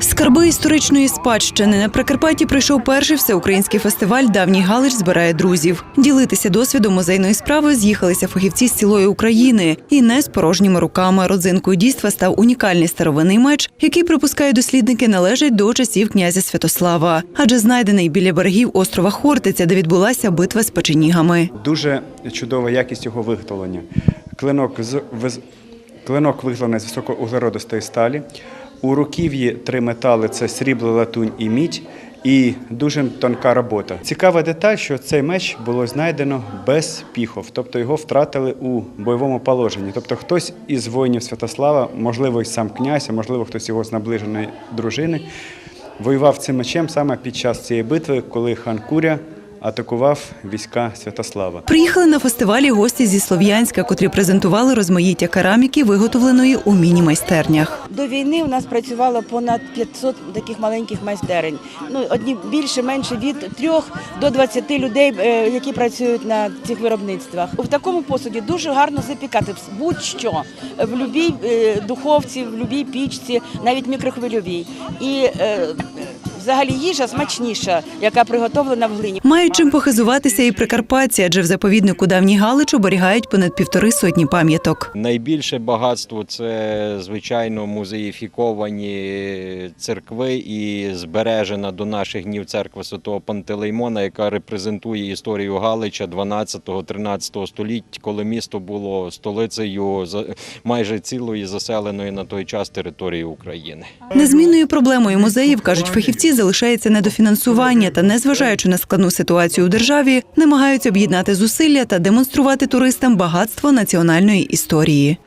Скарби історичної спадщини на Прикарпатті прийшов перший всеукраїнський фестиваль Давній Галич збирає друзів. Ділитися досвідом музейної справи з'їхалися фахівці з цілої України і не з порожніми руками. Родзинкою дійства став унікальний старовинний меч, який припускають дослідники належить до часів князя Святослава, адже знайдений біля берегів острова Хортиця, де відбулася битва з печенігами. Дуже чудова якість його виготовлення. Клинок, з, клинок виготовлений з високоуглеродистої сталі. У руків'ї три метали це срібло, латунь і мідь. І дуже тонка робота. Цікава деталь, що цей меч було знайдено без піхов, тобто його втратили у бойовому положенні. Тобто хтось із воїнів Святослава, можливо, й сам князь, а можливо, хтось його з наближеної дружини, воював цим мечем саме під час цієї битви, коли хан Куря атакував війська Святослава. Приїхали на фестивалі гості зі Слов'янська, котрі презентували розмаїття кераміки, виготовленої у міні-майстернях. До війни у нас працювало понад 500 таких маленьких майстерень. Ну, одні більше, менше від 3 до 20 людей, е, які працюють на цих виробництвах. В такому посуді дуже гарно запікати будь-що в будь-якій духовці, в будь-якій пічці, навіть мікрохвильовій. І е, взагалі їжа смачніша, яка приготовлена в глині. Мають чим похизуватися і прикарпатці, адже в заповіднику давній Галич оберігають понад півтори сотні пам'яток. Найбільше багатство це звичайно музеїфіковані церкви і збережена до наших днів церква Святого Пантелеймона, яка репрезентує історію Галича 12-13 століть, коли місто було столицею майже цілої заселеної на той час території України. Незмінною проблемою музеїв, кажуть фахівці, залишається недофінансування та, незважаючи на складну ситуацію у державі, намагаються об'єднати зусилля та демонструвати туристам багатство національної історії.